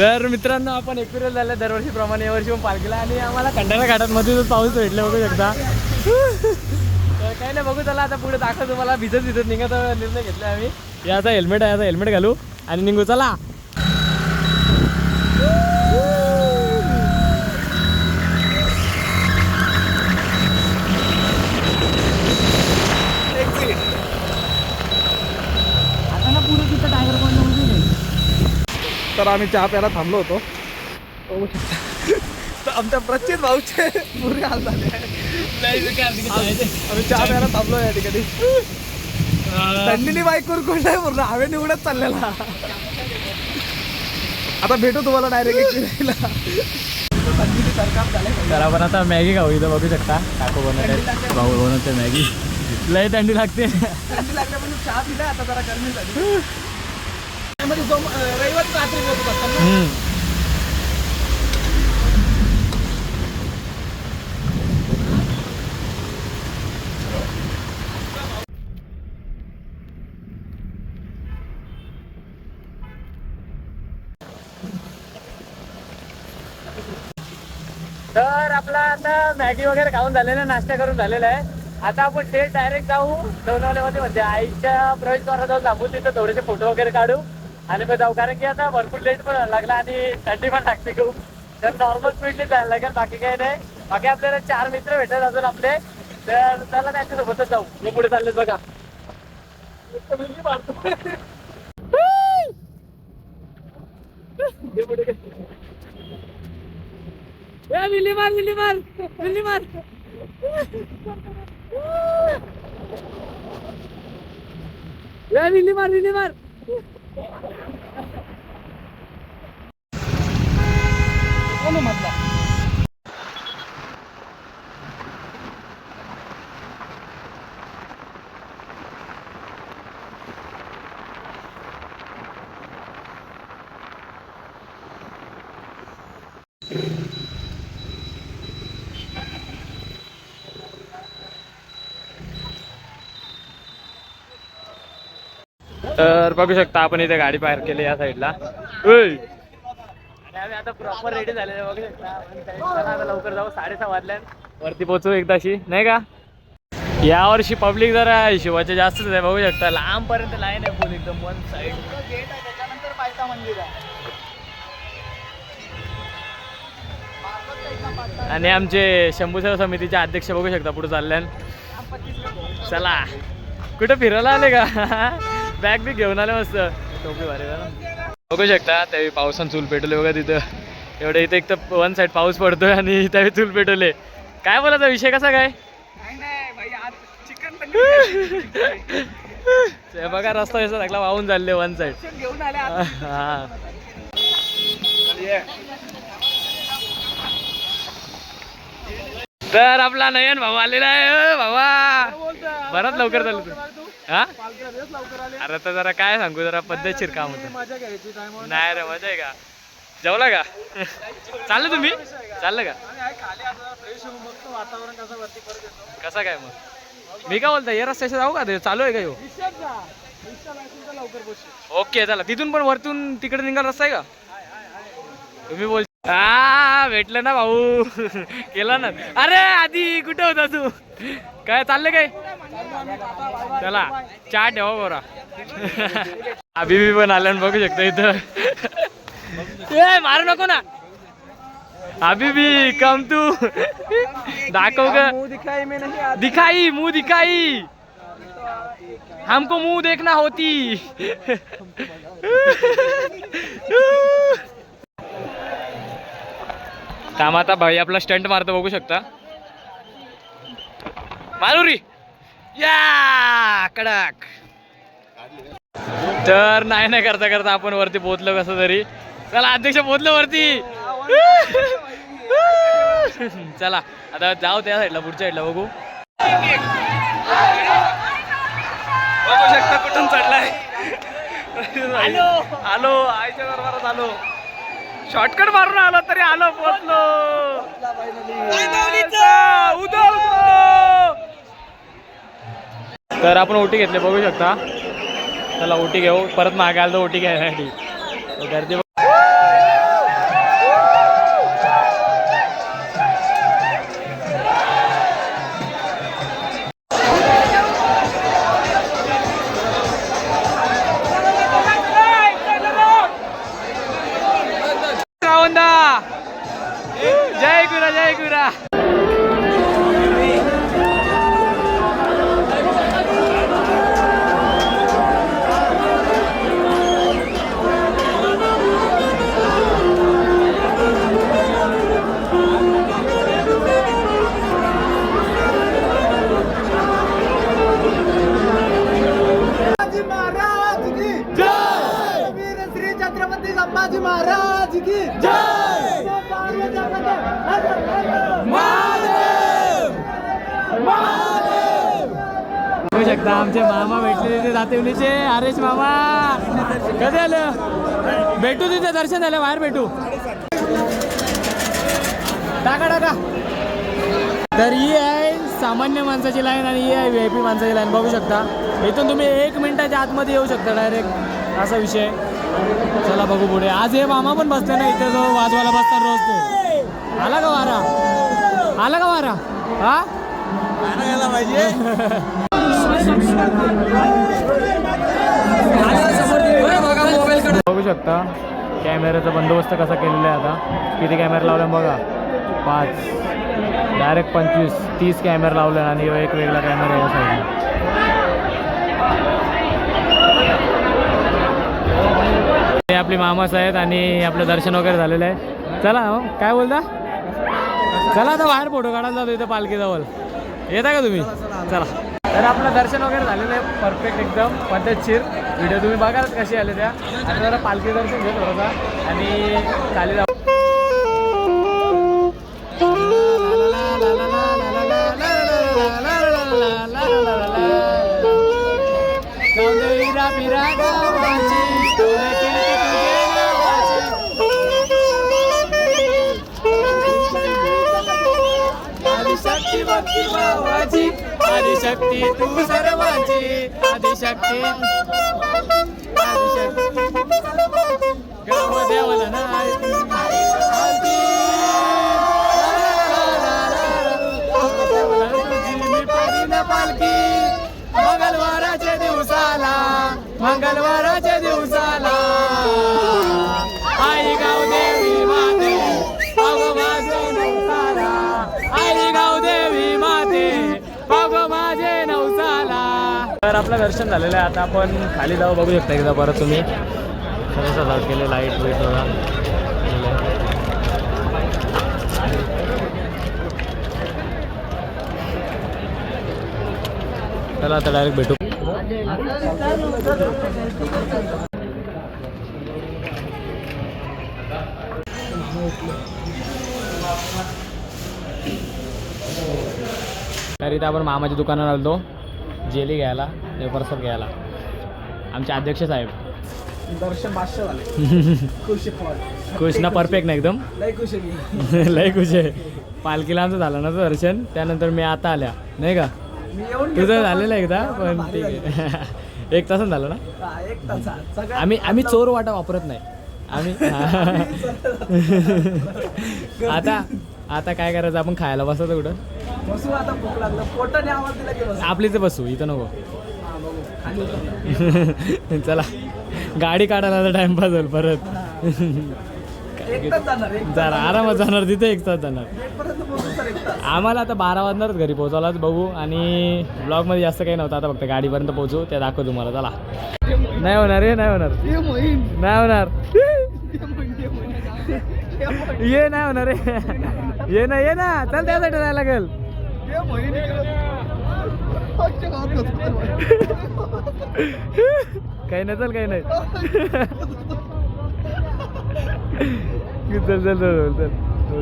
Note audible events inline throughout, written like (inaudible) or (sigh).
तर मित्रांनो आपण एक्सपिरियन्स झालं. दरवर्षीप्रमाणे यावर्षी पण पालखीला आणि आम्हाला खंडाळा घाटांमध्ये पाऊस भेटले बघू शकता. तर काही नाही बघू चला आता पुढे दाखव तुम्हाला. भिजत भिजत निघत निर्णय घेतला आम्ही. याचा हेल्मेट आहे याचा हेल्मेट घालू आणि निघू. चला आता ना पुढे तिथं टायगर पॉईंट तर आम्ही चहा प्यायला थांबलो होतो. बघू शकता. तर आमच्या प्रचित भाऊचे पुरे हाल झाले. आम्ही चहा प्यायला थांबलो या ठिकाणी. थंडीने बाईक करून कोण नाही पूर्ण हवेने उडत चाललेला. आता भेटू तुम्हाला डायरेक्ट थंडीने सरकार झाले तर आपण आता मॅगी खाऊ इथं बघू शकता. काकू बनवते भाऊ बनवते मॅगी. लय थंडी लागते. थंडी लागल्यापासून चहा पिलाय आता जरा गरमी झाली. त्यामध्ये जो रविवारी रात्री बोलत असतात ना हम्म. तर आपला आता मॅगी वगैरे खाऊन झालेलं आहे, नाश्ता करून झालेला आहे. आता आपण थेट डायरेक्ट जाऊ. लोणावल्यामध्ये म्हणजे आईच्या प्रवेशद्वारात जाऊन थांबू तिथं थोडेसे फोटो वगैरे काढू. आणि मग जाऊ कारण की आता भरपूर लेट पण लागला आणि थंडी पण लागते खूप. तर नॉर्मल स्पीडने जायला लागेल बाकी काही नाही. बाकी आपल्याला चार मित्र भेटत अजून आपले. तर त्याला त्यांच्यासोबतच जाऊ. मी पुढे चालले बघा. मिली मार मिली मार मिली मार. मिली मार मिली मार. मिली मार कोण म्हटलं तर बघू शकता आपण इथे गाडी पार्क केली या साईडला आम्ही आता प्रॉपर रेडी झालेले बघू शकता लवकर जाऊ साडेसहा वाजल्यात. वरती पोहोचू एकदाशी नाही का? या वर्षी पब्लिक जरा शिवाचे जास्तच आहे बघू शकता. लांब पर्यंत लाईन आहे फुल एकदम वन साईड गेट आहे त्याच्यानंतर पायथा मंदिर आहे आणि आमचे शंभूसेवा समितीचे अध्यक्ष बघू शकता पुढे चालल्यान चला. कुठं फिरायला आले का? (laughs) बॅग बी घेऊन आले मस्त. टोपी भारी. बघू शकता त्यावेळी पावसानं चूल पेटवले बघा तिथं. एवढं इथं एक तर वन साईड पाऊस पडतोय आणि त्यावेळी चूल पेटवले. काय बोलायचा विषय कसा काय? नाही नाही भाई आज चिकन (laughs) ते बघा रस्ता जसा लागला वाहून चालले वन साईड घेऊन आले आज. हा. तर आपला नयन भाऊ आलेला आहे. भावा. बराच लवकर चालू तू हा? अरे तर जरा काय सांगू जरा पद्धतशीर काम होतं. नाही रे मजा आहे का? जेवला का? चाललं तुम्ही? चाललं का? कसं काय मग? मी काय बोलता या रस्त्याशी जाऊ का? ते चालू आहे का बसू ओके चला. तिथून पण वरतून तिकडे निघाल रस्ता आहे का? तुम्ही बोल हा भेटलं ना भाऊ. (laughs) केला ना. अरे आधी कुठे होता तू? काय चाललं काय? चला चहा ठेवा बरा. अभिबी पण आल्या बघू शकता इथं. ए मारू नको ना. अभिबी कम तू दाखव दिखाई में नहीं दिखाई. मुंह दिखाई हमको मुंह देखना होती. थांब आता भाई आपला स्टंट मारतो बघू शकता. मारुरी या! कडक. तर नाही नाही करता करता आपण वरती पोहोचलो कसं तरी. चला अध्यक्ष पोहोचलो वरती. चला आता जाऊ त्या साईडला पुढच्या साईडला बघू. बघू शकता कुठून चढलाय आलो आलो आईच्या आलो. शॉर्टकट मारून आलो तरी आलो पोहोचलो. उदो. तर आपण ओटी घेतले बघू शकता. चला ओटी घेऊ. परत मागे आलो तर ओटी घ्यायसाठी. गर्दी जय गुरा जय गुरा. बघू शकता आमचे मामा भेटले तिथे दातेवलीचे हरेश मामा कधी आलं? भेटू तिथे दर्शन झालं बाहेर भेटू. टाका टाका. तर ही आहे सामान्य माणसाची लाईन आणि ही आहे व्ही आय पी माणसाची लाईन बघू शकता. इथून तुम्ही एक मिनिटाच्या आतमध्ये येऊ शकता डायरेक्ट असा विषय. चला बघू पुढे. आज हे मामा पण बसले ना इथे जो वाजवायला बसतात रोज ते. आला का वारा? आला का वारा? हा? बघू शकता कॅमेऱ्याचा बंदोबस्त कसा केलेला आहे आता. किती कॅमेरा लावला बघा. पाच डायरेक्ट पंचवीस तीस कॅमेरा लावले आणि एक वेगळा कॅमेरा या साईडला आपले मामाच आहेत आणि आपलं दर्शन वगैरे झालेलं आहे चला हो, काय बोलता चला आता बाहेर फोटो काढायला जातो इथं पालखीजवळ येता का तुम्ही चला तर आपलं दर्शन वगैरे झालेलं आहे परफेक्ट एकदम पद्धतशीर व्हिडिओ तुम्ही बघाल कशी आले त्या आणि जरा पालखी दर्शन घेत होता आणि खाली जाऊ जाऊ आदिशक्ती तू सर्वांची आदिशक्ती आदिशक्ती गाव देवाला नाही पालखी मंगळवाराच्या दिवसाला मंगलवार तर आपलं दर्शन झालेलं आहे. आता आपण खाली जाऊ बघू शकता एकदा परत तुम्ही. सगळं सजावट केले लाइट वेट बघा. चला आता डायरेक्ट भेटू. तर आपण मामाच्या दुकानात आलतो. जेली घ्यायला पेपरसर घ्यायला. आमचे अध्यक्ष साहेब. दर्शन झाले. (laughs) खुश ना परफेक्ट ना एकदम. (laughs) लय खुश आहे. (laughs) लय खुश आहे. पालखीला आमचं झालं ना दर्शन त्यानंतर मी आता आल्या. नाही का? तुझं. झालेलं एकदा पण ठीक आहे. एक तासन झालं ना? हा, एक सगळ्यात आम्ही आम्ही चोर वाटा वापरत नाही. आम्ही आता आता काय करायचं? आपण खायला बसायचं कुठं? बसू आता भूक लागलं. पोटाने आवाज दिला की बस? आपलीच बसू इथं नको. (laughs) चला. गाडी काढायला आता टाइमपास होईल परत. जरा आरामात जाणार तिथे एक तास जाणार आम्हाला आता बारा वाजणारच घरी पोहोचायलाच बघू. आणि ब्लॉगमध्ये जास्त काही नव्हतं. आता फक्त गाडीपर्यंत पोहोचू. ते दाखव तुम्हाला. चला. नाही होणार हे नाही होणार. नाही होणार. ये नाही होणार रे ये ना ये ना. चल त्यासाठी जायला लागेल? काही नाही चल काही नाही. चल चल चल चल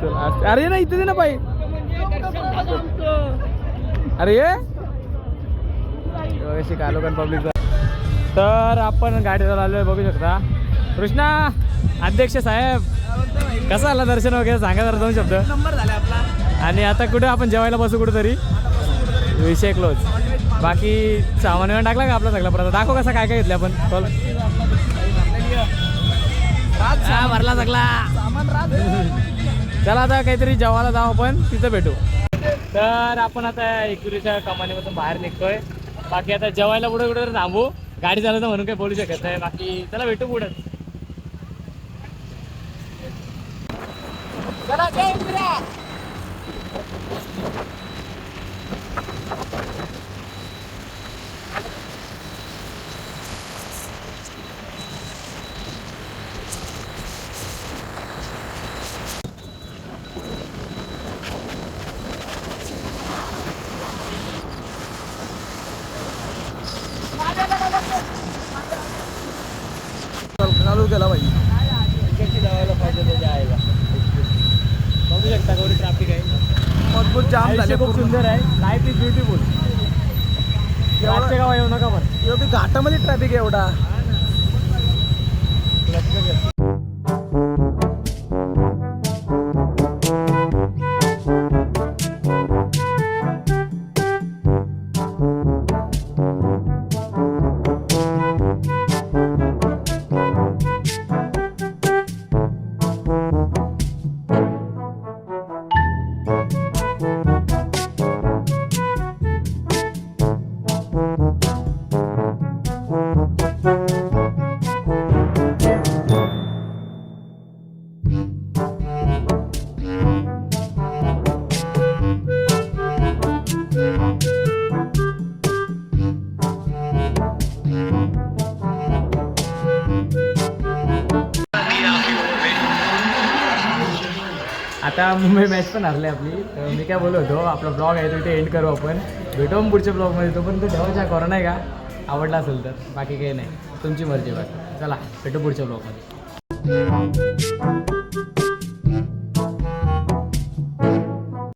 चल. अरे ये ना इथे दे ना पायी अरे ये. कालोकन पब्लिक तर आपण गाडीवर आलोय बघू शकता. कृष्णा अध्यक्ष साहेब. कसं आला दर्शन वगैरे? सांगा जरा दोन शब्द. नंबर झाला आपला. आणि आता कुठे? आपण जेवायला बसू कुठेतरी? विषय क्लोज बाकी सामान बिमान टाकला का आपला सगळा परत दाखव कसा काय काय घेतलं आपण. हा, भरला सगळा. चला आता काहीतरी जेवायला जाऊ आपण. तिथं भेटू. तर आपण आता एकविरीच्या कमानीमधून बाहेर निघतोय. बाकी आता जेवायला पुढे कुठे थांबू. गाडी चालवतं म्हणून काही बोलू शकत नाही. बाकी चला भेटू पुढे. चला जय एकविरा. चालू केला पाहिजे बघू शकता गौरी ट्रॅफिक आहे. मजबूत जाम झाले खूप. सुंदर आहे. लाईफ इज ब्युटिफुल गाव येऊ नका पण एवढी घाटामध्ये ट्रॅफिक आहे एवढा. आता मुंबई मॅच पण हरली आपली. तर मी काय बोलत होतो आपला ब्लॉग आहे तो इथे एंड करू आपण. भेटू मग पुढच्या ब्लॉगमध्ये तोपर्यंत ठेवायचा कोरोना आहे का? आवडला असेल तर. बाकी काही नाही. तुमची मर्जी बघ चला भेटू पुढच्या ब्लॉगमध्ये